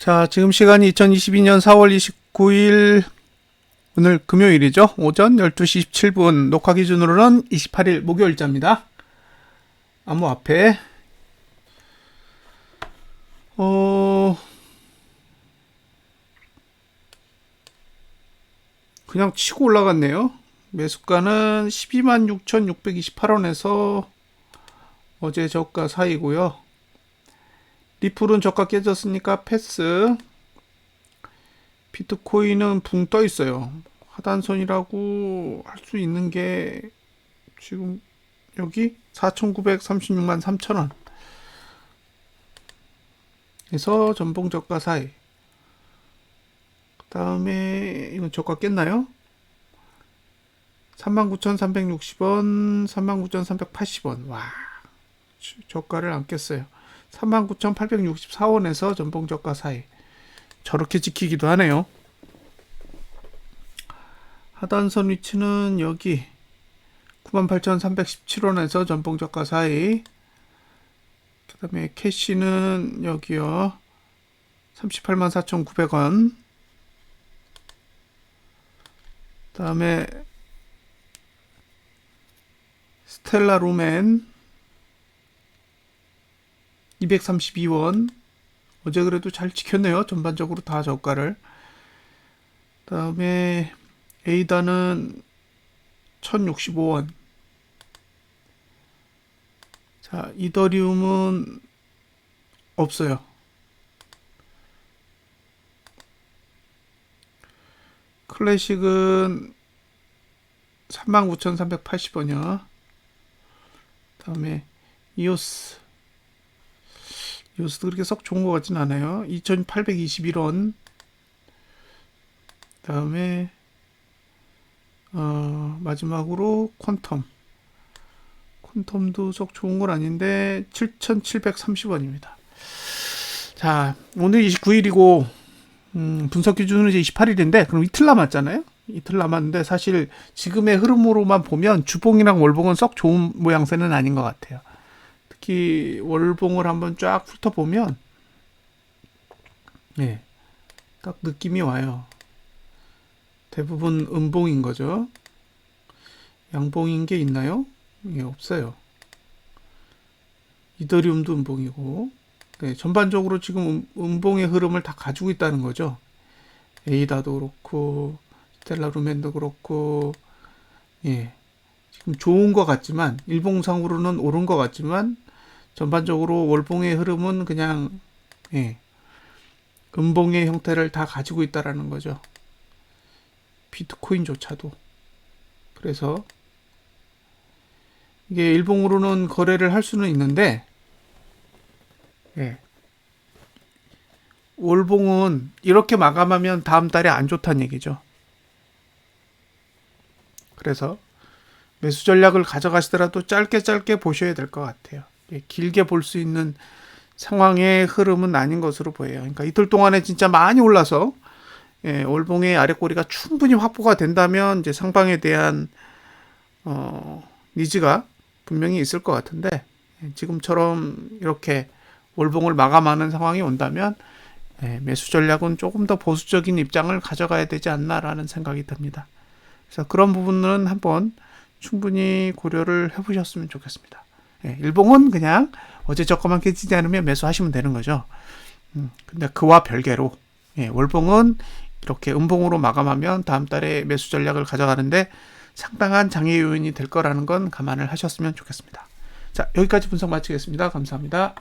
자, 지금 시간이 2022년 4월 29일 오늘 금요일이죠. 오전 12시 17분 녹화 기준으로는 28일 목요일자입니다. 암호 앞에 어 그냥 치고 올라갔네요. 매수가는 126,628원에서 어제 저가 사이고요. 리플은 저가 깨졌으니까 패스. 비트코인은 붕 떠 있어요. 하단선이라고 할 수 있는 게 지금 여기 4,936만 3천원. 에서 전봉 저가 사이. 그 다음에 이건 저가 깼나요? 39,360원, 39,380원. 와, 저가를 안 깼어요. 39,864원에서 전봉 저가 사이. 저렇게 지키기도 하네요. 하단선 위치는 여기 98,317원에서 전봉 저가 사이. 그 다음에 캐시는 여기요. 384,900원. 그 다음에 스텔라 로맨 232원. 어제 그래도 잘 지켰네요. 전반적으로 다 저가를. 그다음에 에이다는 1065원. 자, 이더리움은 없어요. 클래식은 39,380원이요. 다음에 이오스 이오스도 그렇게 썩 좋은 것 같진 않아요. 2,821원. 다음에 어, 마지막으로 퀀텀. 퀀텀도 썩 좋은 건 아닌데 7,730원입니다. 자, 오늘 29일이고 음, 분석 기준으로 이제 28일인데 그럼 이틀 남았잖아요. 이틀 남았는데 사실 지금의 흐름으로만 보면 주봉이랑 월봉은 썩 좋은 모양새는 아닌 것 같아요. 특히 월봉을 한번 쫙 훑어보면 예, 딱 느낌이 와요. 대부분 음봉인 거죠. 양봉인 게 있나요? 예, 없어요. 이더리움도 음봉이고 네, 전반적으로 지금 음, 음봉의 흐름을 다 가지고 있다는 거죠. 에이다도 그렇고 스텔라 루멘도 그렇고 예 지금 좋은 것 같지만 일봉상으로는 오른 것 같지만 전반적으로 월봉의 흐름은 그냥 예 음봉의 형태를 다 가지고 있다라는 거죠. 비트코인조차도 그래서 이게 일봉으로는 거래를 할 수는 있는데 예. 월봉은 이렇게 마감하면 다음 달에 안 좋다는 얘기죠. 그래서 매수 전략을 가져가시더라도 짧게 짧게 보셔야 될 것 같아요. 예, 길게 볼 수 있는 상황의 흐름은 아닌 것으로 보여요. 그러니까 이틀 동안에 진짜 많이 올라서 예, 월봉의 아래꼬리가 충분히 확보가 된다면 이제 상방에 대한 어, 니즈가 분명히 있을 것 같은데 예, 지금처럼 이렇게 월봉을 마감하는 상황이 온다면 예, 매수 전략은 조금 더 보수적인 입장을 가져가야 되지 않나라는 생각이 듭니다. 그래서 그런 부분은 한번 충분히 고려를 해보셨으면 좋겠습니다. 예, 일봉은 그냥 어제 저거만 깨지지 않으면 매수하시면 되는 거죠. 음, 근데 그와 별개로 예, 월봉은 이렇게 음봉으로 마감하면 다음 달에 매수 전략을 가져가는데 상당한 장애 요인이 될 거라는 건 감안을 하셨으면 좋겠습니다. 자, 여기까지 분석 마치겠습니다. 감사합니다.